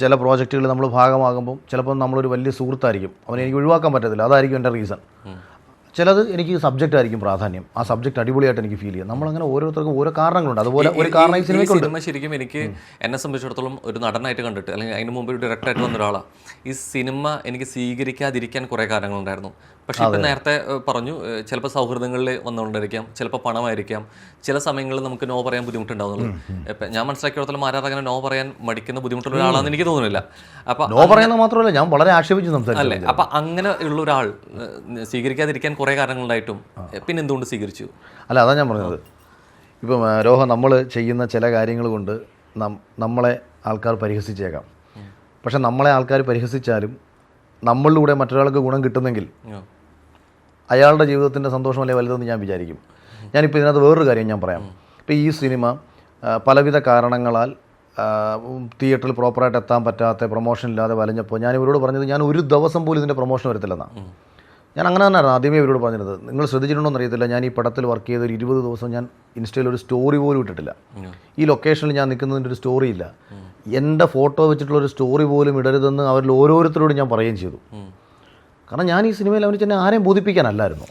ചില പ്രോജക്റ്റുകൾ നമ്മൾ ഭാഗമാകുമ്പോൾ ചിലപ്പോൾ നമ്മളൊരു വലിയ സുഹൃത്തായിരിക്കും. അവനെ എനിക്ക് ഒഴിവാക്കാൻ പറ്റത്തില്ല. അതായിരിക്കും എന്റെ റീസൺ. ചിലത് എനിക്ക് സബ്ജക്റ്റ് ആയിരിക്കും പ്രാധാന്യം. ആ സബ്ജക്ട് അടിപൊളിയായിട്ട് എനിക്ക് ഫീൽ ചെയ്യാം. നമ്മളങ്ങനെ ഓരോരുത്തർക്കും ഓരോ കാരണങ്ങളുണ്ട്. അതുപോലെ ഒരു കാരണം ഈ സിനിമ ശരിക്കും എനിക്ക് എന്നെ സംബന്ധിച്ചിടത്തോളം ഒരു നടനായിട്ട് കണ്ടിട്ട് അല്ലെങ്കിൽ അതിന് മുമ്പ് ഒരു ഡയറക്ടറായിട്ട് വന്ന ഒരാളാണ് ഈ സിനിമ എനിക്ക് സ്വീകരിക്കാതിരിക്കാൻ കുറേ കാരണങ്ങളുണ്ടായിരുന്നു. പക്ഷേ ഇപ്പം നേരത്തെ പറഞ്ഞു ചിലപ്പോൾ സൗഹൃദങ്ങളിൽ വന്നുകൊണ്ടിരിക്കാം ചിലപ്പോൾ പണമായിരിക്കാം. ചില സമയങ്ങളിൽ നമുക്ക് നോ പറയാൻ ബുദ്ധിമുട്ടുണ്ടാവുന്നുള്ളൂ. ഇപ്പം ഞാൻ മനസ്സിലാക്കിയോടത്തോളം ആരാധകനെ നോ പറയാൻ മടിക്കുന്ന ബുദ്ധിമുട്ടുള്ള ഒരാളാണെന്ന് എനിക്ക് തോന്നുന്നില്ല. അപ്പം നോ പറയുന്നത് മാത്രമല്ല ഞാൻ വളരെ ആക്ഷേപിച്ചു സംസാരിച്ചു അല്ലേ? അപ്പം അങ്ങനെ ഉള്ള ഒരാൾ സ്വീകരിക്കാതിരിക്കാൻ കുറേ കാരണങ്ങളുണ്ടായിട്ടും പിന്നെ എന്തുകൊണ്ട് സ്വീകരിച്ചു? അല്ല അതാ ഞാൻ പറഞ്ഞത്. ഇപ്പം രോഹ നമ്മൾ ചെയ്യുന്ന ചില കാര്യങ്ങൾ കൊണ്ട് നമ്മളെ ആൾക്കാർ പരിഹസിച്ചേക്കാം. പക്ഷെ നമ്മളെ ആൾക്കാർ പരിഹസിച്ചാലും നമ്മളിലൂടെ മറ്റൊരാൾക്ക് ഗുണം കിട്ടുന്നെങ്കിൽ. അയാളുടെ ജീവിതത്തിന്റെ സന്തോഷമല്ലേ വലുതെന്ന് ഞാൻ വിചാരിക്കും. ഞാനിപ്പോൾ ഇതിനകത്ത് വേറൊരു കാര്യം ഞാൻ പറയാം. ഇപ്പോൾ ഈ സിനിമ പലവിധ കാരണങ്ങളാൽ തിയേറ്ററിൽ പ്രോപ്പറായിട്ട് എത്താൻ പറ്റാത്ത പ്രൊമോഷൻ ഇല്ലാതെ വലഞ്ഞപ്പോൾ ഞാൻ ഇവരോട് പറഞ്ഞത് ഞാൻ ഒരു ദിവസം പോലും ഇതിന്റെ പ്രൊമോഷൻ വരത്തില്ലെന്നാണ് ഞാൻ അങ്ങനെ തന്നെയാണ് ആദ്യമേ ഇവരോട് പറഞ്ഞത് നിങ്ങൾ ശ്രദ്ധിച്ചിട്ടുണ്ടോ എന്നറിയത്തില്ല ഞാൻ ഈ പടത്തിൽ വർക്ക് ചെയ്ത ഒരു ഇരുപത് ദിവസം ഞാൻ ഇൻസ്റ്റയിൽ ഒരു സ്റ്റോറി പോലും ഇട്ടിട്ടില്ല. ഈ ലൊക്കേഷനിൽ ഞാൻ നിൽക്കുന്നതിന്റെ ഒരു സ്റ്റോറി ഇല്ല. എന്റെ ഫോട്ടോ വെച്ചിട്ടുള്ള ഒരു സ്റ്റോറി പോലും ഇടരുതെന്ന് അവരിൽ ഓരോരുത്തരോടും ഞാൻ പറയുകയും ചെയ്തു. കാരണം ഞാൻ ഈ സിനിമയിൽ അവന് തന്നെ ആരെയും ബോധിപ്പിക്കാനല്ലായിരുന്നു